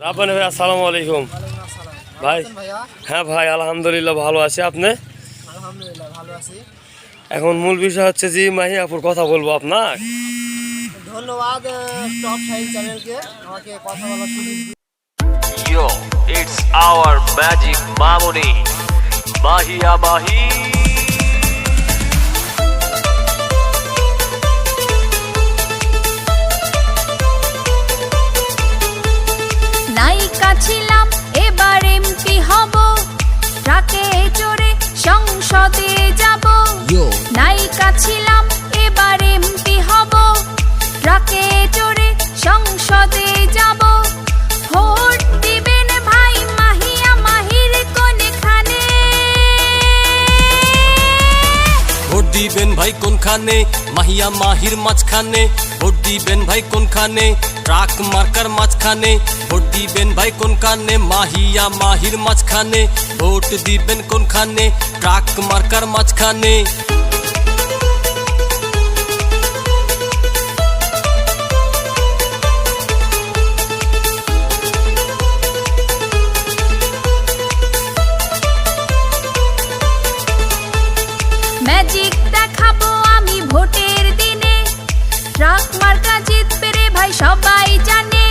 রাব্বানি ভাই আসসালামু আলাইকুম। ভাই। হ্যাঁ ভাই আলহামদুলিল্লাহ ভালো আছি। আপনি? আলহামদুলিল্লাহ ভালো আছি। এখন মূল বিষয় হচ্ছে যে মাহিয়াপুর কথা বলব আপনার। ধন্যবাদ টপ সাইন চ্যানেলকে আমাকে কথা বলার সুযোগ দিয়ে Yo, it's our magic Mamuni. ছিলাম এবার এমপি হব। ট্রাকে চড়ে সংসদে যাব। নায়িকা ছিলাম এবার এমপি হব। ট্রাকে চড়ে সংসদে যাব। ভোট দিবেন ভাই মাহিয়া মাহির কোনখানে? ভোট দিবেন ভাই কোনখানে? মাহিয়া মাহির মাঝখানে। ভোট দিবেন ভাই কোনখানে? ট্রাক মার্কার মাঝখানে ভোট দিবেন ভাই কোনখানে মাহিয়া মাহির মাঝখানে ভোট দিবেন কোনখানে ট্রাক মার্কার মাঝখানে ম্যাজিক দেখাবো আমি ভোটের দিনে। ট্রাক ভাই সবাই জানে।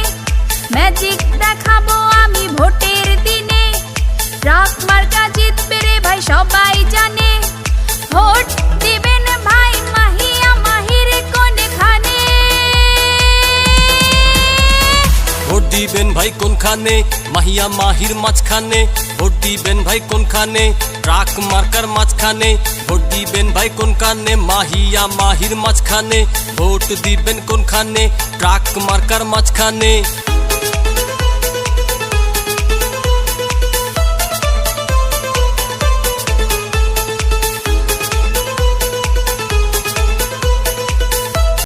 ম্যাজিক দেখাবো আমি ভোটের দিনে। ট্রাক মার্কা জিতবে রে ভাই, সবাই জানে। ভোট দিবেন ভাই মাহিয়া মাহির কোনখানে? ভোট দিবেন ভাই কোনখানে? মাহিয়া মাহির মাঝখানে। ভোট দিবেন ভাই কোনখানে? ট্রাক মার্কার মাঝখানে ভোট দিবেন ভাই কোনখানে মাহিয়া মাহির মাঝখানে ভোট দিবেন কোনখানে ট্রাক মার্কার মাঝখানে